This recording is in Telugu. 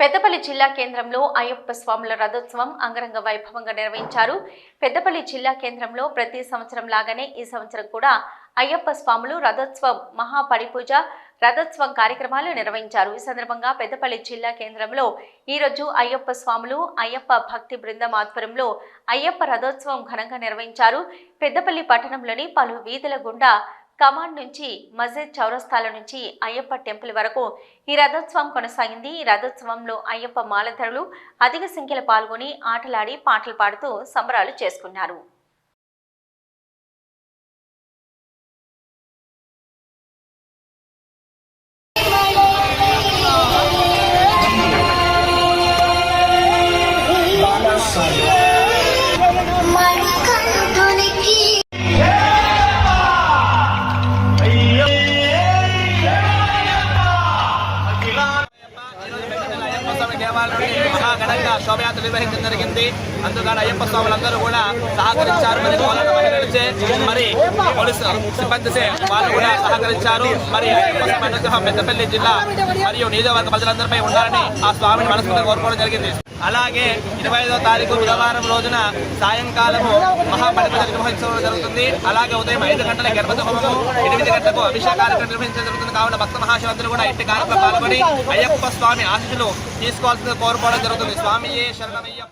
పెద్దపల్లి జిల్లా కేంద్రంలో అయ్యప్ప స్వాముల రథోత్సవం అంగరంగ వైభవంగా నిర్వహించారు. పెద్దపల్లి జిల్లా కేంద్రంలో ప్రతి సంవత్సరం లాగానే ఈ సంవత్సరం కూడా అయ్యప్ప స్వాములు రథోత్సవం మహాపరిపూజ రథోత్సవం కార్యక్రమాలు నిర్వహించారు. ఈ సందర్భంగా పెద్దపల్లి జిల్లా కేంద్రంలో ఈరోజు అయ్యప్ప స్వాములు అయ్యప్ప భక్తి బృందం ఆధ్వర్యంలో అయ్యప్ప రథోత్సవం ఘనంగా నిర్వహించారు. పెద్దపల్లి పట్టణంలోని పలు వీధుల గుండా కమాండ్ నుంచి మస్జిద్ చౌరస్తాల నుంచి అయ్యప్ప టెంపుల్ వరకు ఈ రథోత్సవం కొనసాగింది. ఈ రథోత్సవంలో అయ్యప్ప మాలధరులు అధిక సంఖ్యలో పాల్గొని ఆటలాడి పాటలు పాడుతూ సంబరాలు చేసుకున్నారు. మణికంఠునికి అయ్యప్ప నుండి మహాఘనంగా శోభయాత్ర నిర్వహించడం జరిగింది. అందుకని అయ్యప్ప స్వాములందరూ కూడా సహకరించారు. మరి కోలాట మహిళలచే మరి పోలీసు సిబ్బంది వాళ్ళు కూడా సహకరించారు. మరి అనుగ్రహం పెద్దపల్లి జిల్లా మరియు నియోజకవర్గ ప్రజలందరిపై ఉండాలని ఆ స్వామిని మనస్ఫూర్తిగా కోరుకోవడం జరిగింది. అలాగే ఇరవై ఐదో తారీఖు బుధవారం రోజున సాయంకాలము మహాపడిపూజ నిర్వహించడం జరుగుతుంది. అలాగే ఉదయం ఐదు గంటల గర్భత హోమము ఎనిమిది గంటలకు అభిషేక కార్యక్రమం నిర్వహించడం జరుగుతుంది. కావున భక్త మహాశివంతులు కూడా ఇంటి కార్యక్రమం పాల్గొని అయ్యప్ప స్వామి ఆశీస్సులు తీసుకోవాల్సింది కోరుకోవడం జరుగుతుంది. స్వామియే శరణమయ్య